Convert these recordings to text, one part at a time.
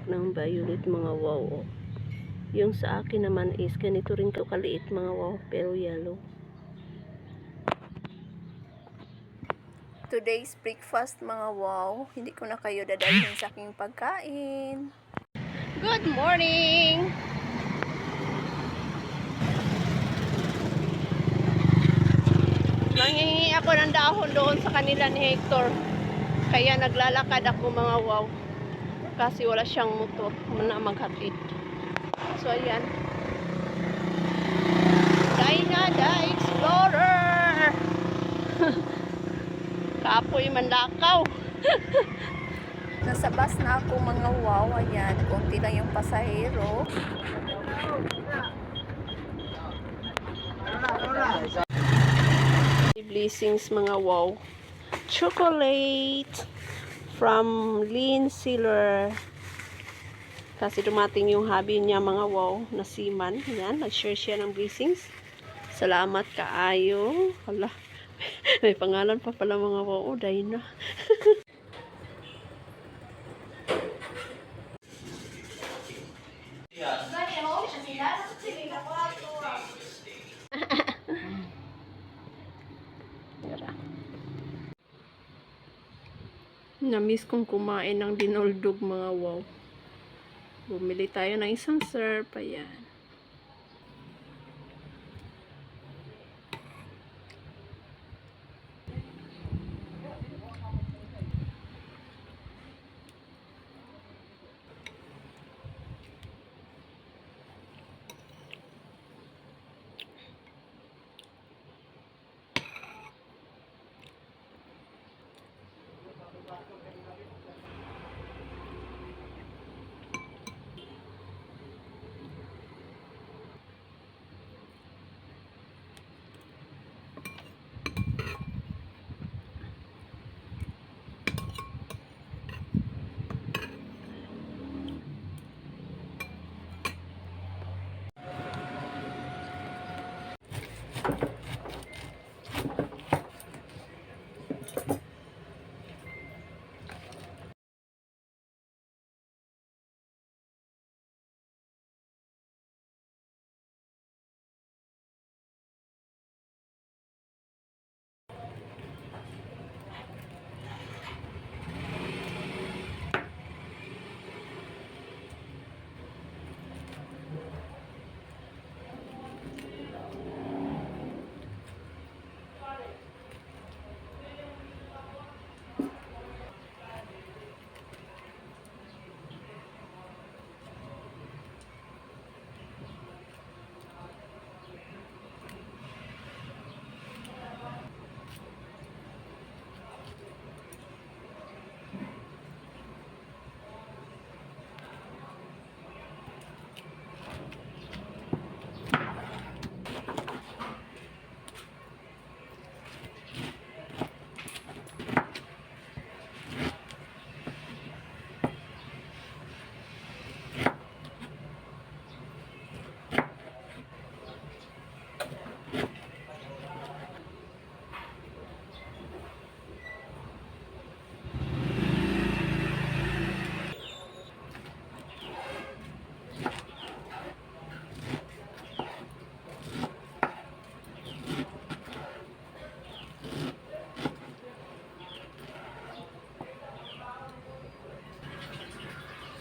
bulaklak ng violet mga wow. oh. Yung sa akin naman is ganito rin kaliit mga wow pero yellow. Today's breakfast mga wow. Hindi ko na kayo dadalhin sa aking pagkain. Good morning! Nangingi ako ng dahon doon sa kanila ni Hector. Kaya naglalakad ako mga wow. Kasi wala siyang motor na maghatid. So ayan. Dyna the Explorer! Kapoy mandakaw. Nasa bus na ako mga wow. Ayan, konti lang yung pasahero. Blessings mga wow. Chocolate from Lynn Sealer. Kasi dumating yung hobby niya mga wow na seaman. Yan, nag-share siya ng blessings. Salamat kaayo. Hala, may pangalan pa pala mga wow. Oh, Dina. Tara. Namiss kong kumain ng dinoldog mga wow. Bumili tayo ng isang serve. Ayan.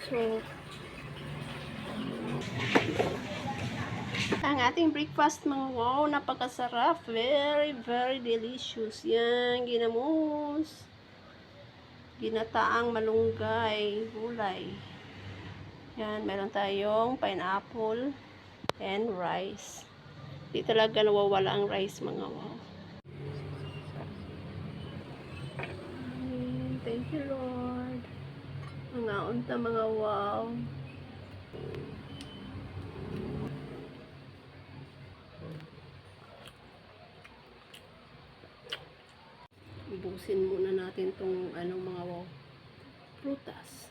So, ang ating breakfast mga wow, napakasarap. Very, very delicious. Yan, ginamos. Ginataang malunggay, gulay. Yan, meron tayong pineapple and rice. Di talaga nawawala ang rice mga wow. Thank you, Lord. Mga unta mga wow. Ubusin muna natin tong anong mga wow. Prutas.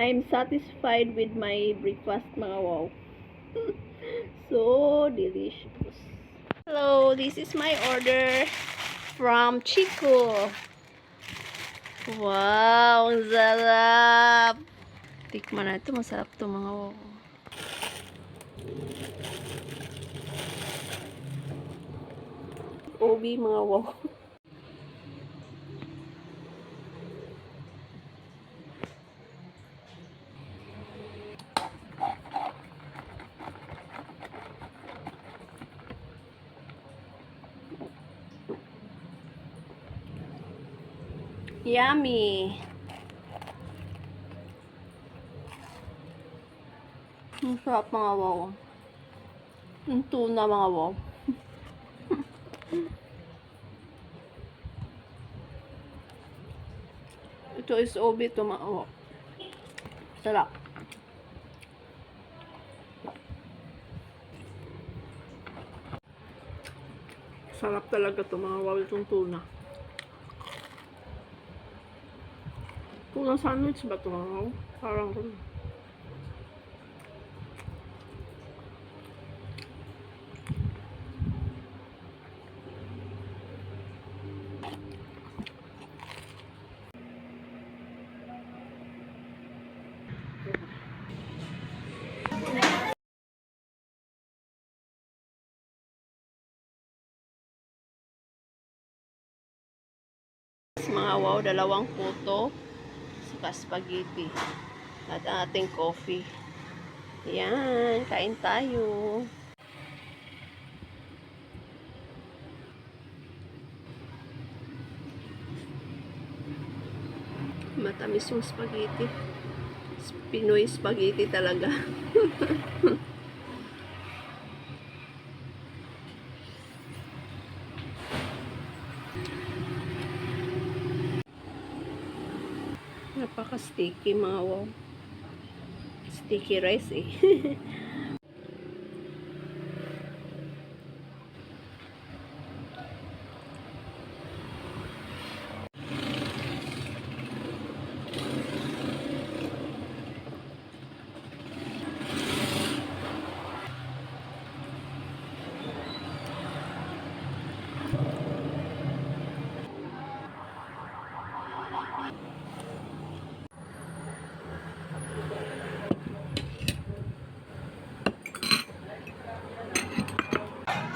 I'm satisfied with my breakfast mga wow. so delicious. Hello, this is my order from Chico. Wow, ang sarap. Tikman na ito, masarap to mga wow. Obi mga wow. Yummy. Ang sarap mga wow. Ang tuna mga wow. Ito is obi ito mga wow. Sarap. Sarap talaga ito mga wow itong tuna. Tuna sandwich ba ito? Parang ganun. mga wow, dalawang puto, saka spaghetti, at ating coffee. Yan, kain tayo. Matamis yung spaghetti. Pinoy spaghetti talaga. Napaka-sticky mga wow. Sticky rice eh.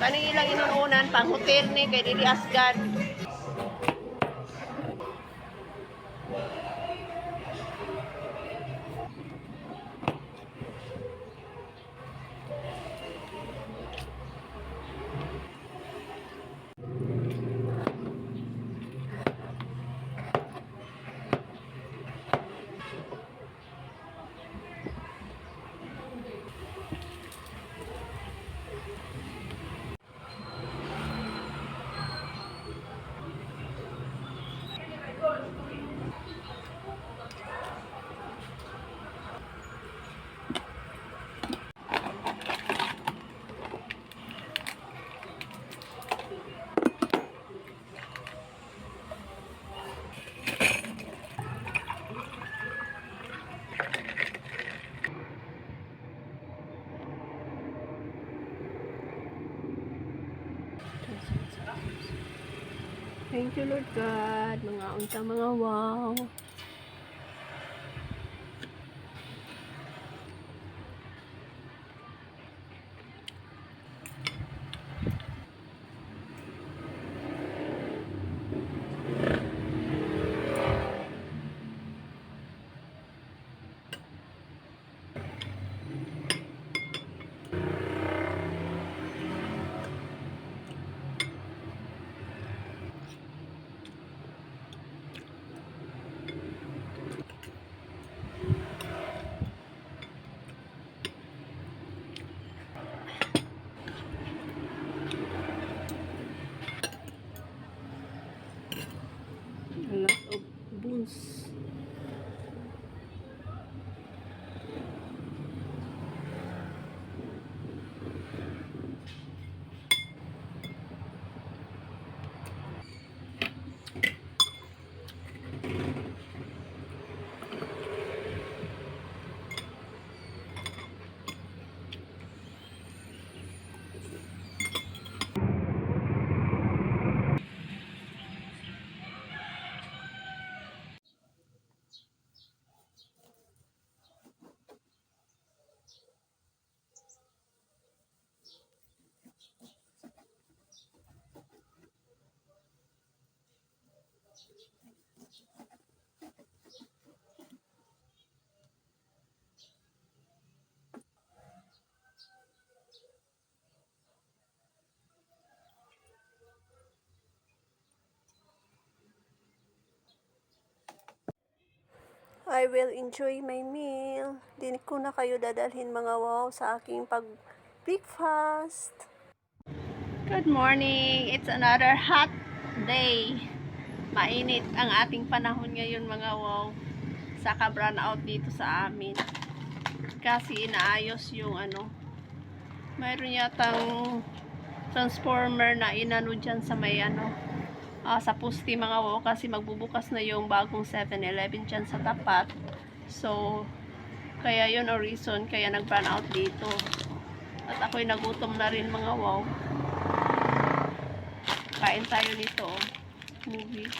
Kani ilang inuunan pang hotel ni kay Dili Asgard. Thank you Lord God. Mga unta mga wow. A lot of bones. I will enjoy my meal. Di ko na kayo dadalhin mga wow sa aking pag-breakfast. Good morning! It's another hot day. Mainit ang ating panahon ngayon mga wow. Saka brown out dito sa amin. Kasi inaayos yung ano. Mayroon yatang transformer na inano dyan sa may ano. Ah, sa pusti mga wow. Kasi magbubukas na yung bagong 7-Eleven dyan sa tapat. So, kaya yun ang reason. Kaya nag-brown out dito. At ako'y nagutom na rin mga wow. Kain tayo nito. oh. Movie.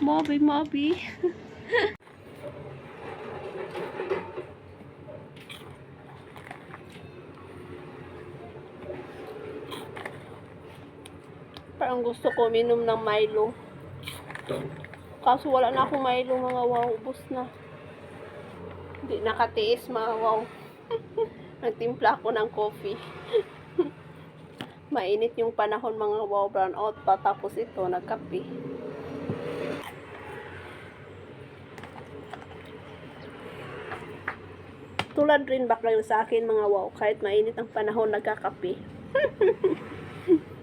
Movie, movie. Parang gusto ko minom ng Milo. Kaso wala na akong Milo mga wow. Ubus na. Hindi nakatiis mga wow. Nagtimpla ako ng coffee. Mainit yung panahon mga wow brown out pa. Tapos ito, nagkape. Tulad rin ba sa akin mga wow? Kahit mainit ang panahon, nagkakape.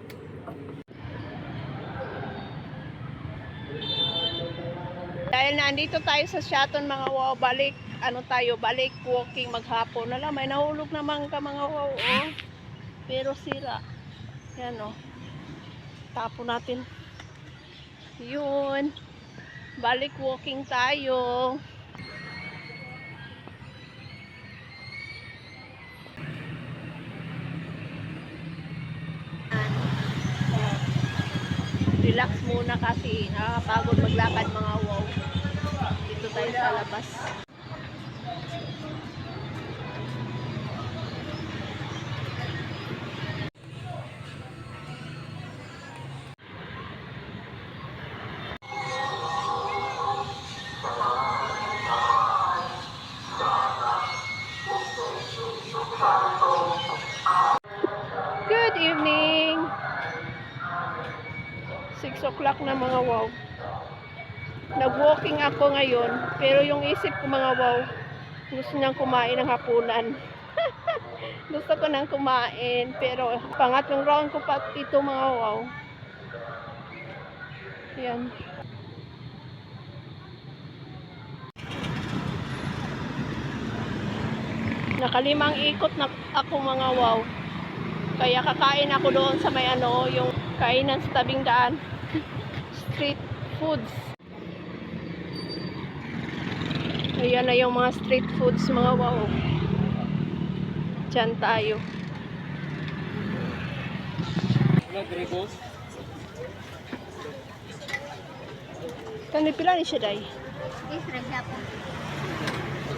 nandito tayo sa Shaton mga wow, balik, ano tayo, balik walking maghapon. Wala, may nahulog naman ka mga wow, oh. Pero sira. Yan, oh. Tapo natin. Yun. Balik walking tayo. relax muna kasi nakakapagod maglakad mga wow. Tayo sa labas. Pero yung isip ko mga wow, gusto niyang kumain ng hapunan. gusto ko nang kumain, pero pangatlong round ko pa ito mga wow. Yan. Nakalimang ikot na ako mga wow. Kaya kakain ako doon sa may ano, yung kainan sa tabing daan. Street foods. Ayan na yung mga street foods, mga wow. Diyan tayo. Kani pila ni siya day?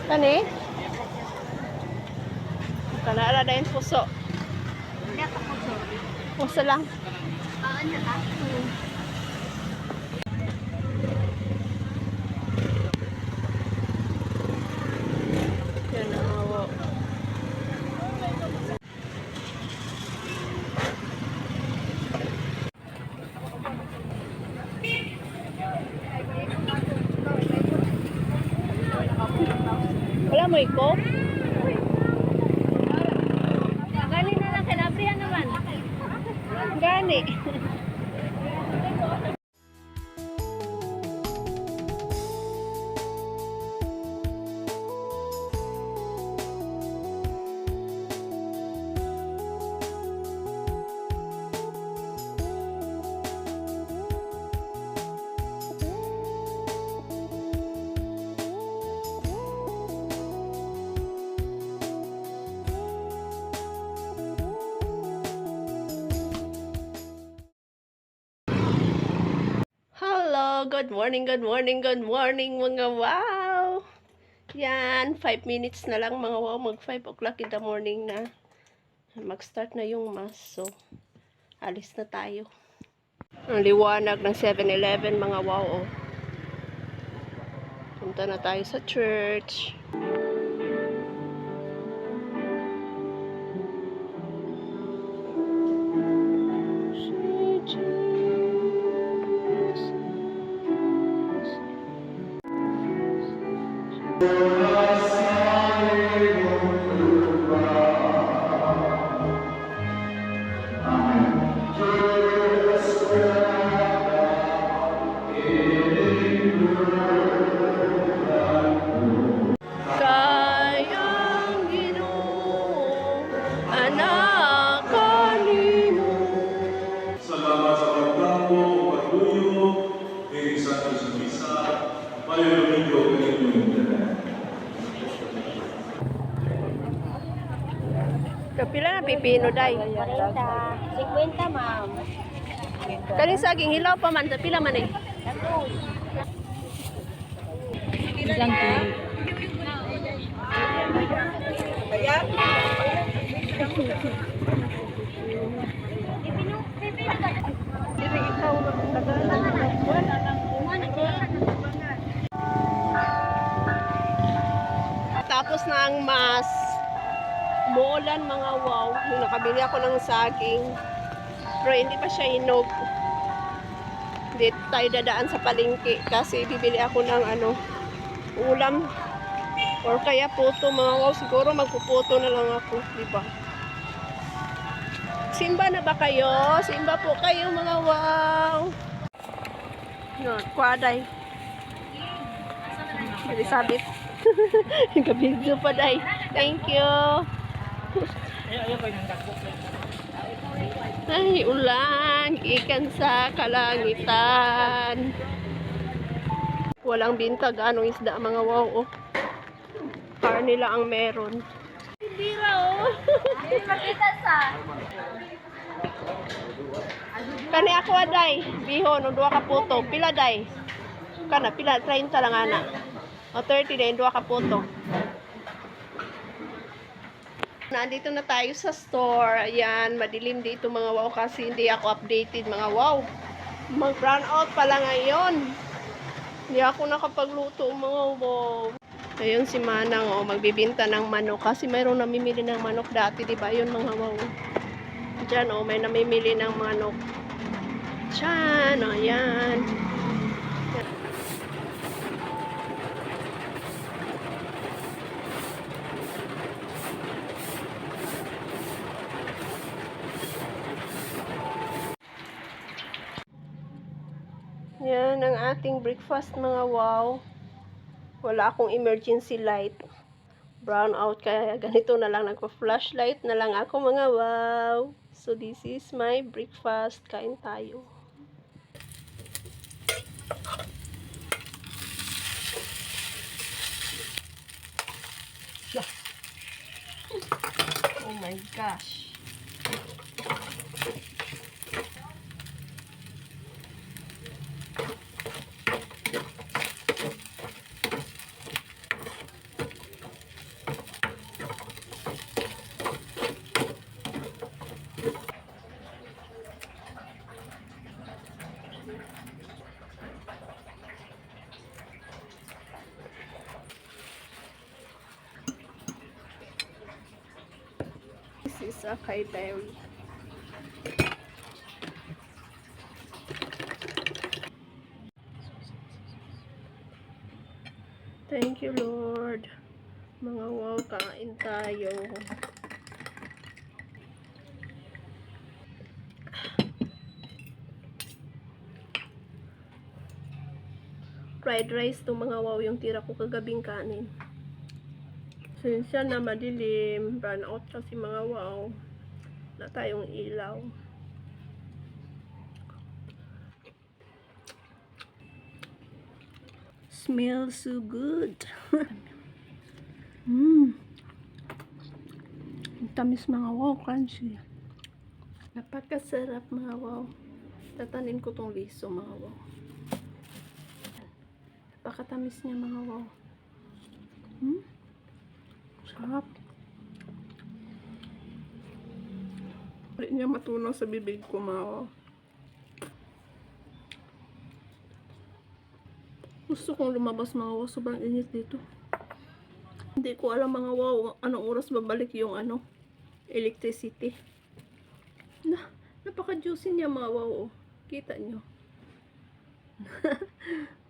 Kani? Kanara dahin puso. Puso lang. Yan good morning, good morning, good morning mga wow! Yan, 5 minutes na lang mga wow, mag 5 o'clock in the morning na. Mag-start na yung mass, so alis na tayo. Ang liwanag ng 7-Eleven mga wow, oh. Punta na tayo sa church. Kayang Kapila na pipino, day. 40. 50, ma'am. Kaling saging hilaw pa man, pila man eh. Ilang Tapos na ang mas. Umuulan mga wow. Nung nakabili ako ng saging. Pero hindi pa siya hinog. Hindi tayo dadaan sa palengke kasi bibili ako ng ano, ulam. Or kaya puto mga wow. Siguro magpuputo na lang ako. Di ba? Simba na ba kayo? Simba po kayo mga wow. No, kwaday. Elisabeth. Nagka-video pa, day. Thank you. Ay, ulan. Ikan sa kalangitan. Walang bintag. Anong isda, mga wow, oh. Car nila ang meron. Bira, oh. Makita sa. Kani ako, aday. Bihon, no, duwa ka puto. Pila, day. Kana, pila, 30 lang, ana. O, 30 day, duwa ka puto. Nandito na tayo sa store. Ayan, madilim dito mga wow kasi hindi ako updated mga wow. Mag brown out pala ngayon. Hindi ako nakapagluto mga wow. Ayun si Manang oh, magbibinta ng manok kasi mayroong namimili ng manok dati, di ba? Yun mga wow. Diyan oh, may namimili ng manok. Diyan, oh, ayan. Yan ang ating breakfast mga wow. Wala akong emergency light. Brown out kaya ganito na lang nagpa-flashlight na lang ako mga wow. So this is my breakfast. Kain tayo. Oh my gosh. Is acai berry. Thank you, Lord. Mga wow, kain tayo. Fried rice to mga wow yung tira ko kagabing kanin. Sinsya na madilim, brown out kasi mga wow. Na tayong ilaw. Smells so good. Mmm. Tamis mga wow, crunchy. Napakasarap mga wow. Tatanin ko tong liso mga wow. Napakatamis niya mga wow. Hmm? Sarap. Hindi niya matunaw sa bibig ko, mga Gusto kong lumabas mga wow. Sobrang init dito. Hindi ko alam mga wow anong oras babalik yung ano electricity. Na, napaka-juicy niya mga wow. oh. Kita nyo.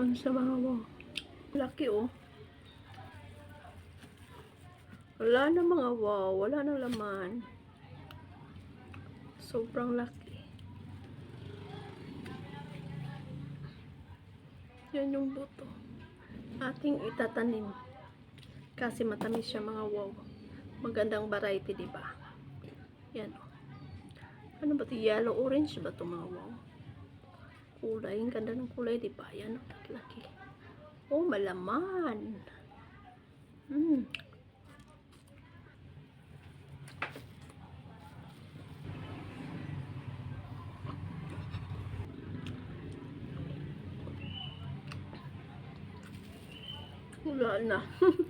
Malaman sa mga wow. Laki oh. Wala na mga wow. Wala na laman. Sobrang laki. Yan yung buto. Ating itatanim. Kasi matamis siya mga wow. Magandang variety, di ba? Yan oh. Ano ba 'to? Yellow orange ba 'to mga wow? Kulay, ang ganda ng kulay, di ba? Yan, oh, laki. Oh, malaman. Mm. Wala na.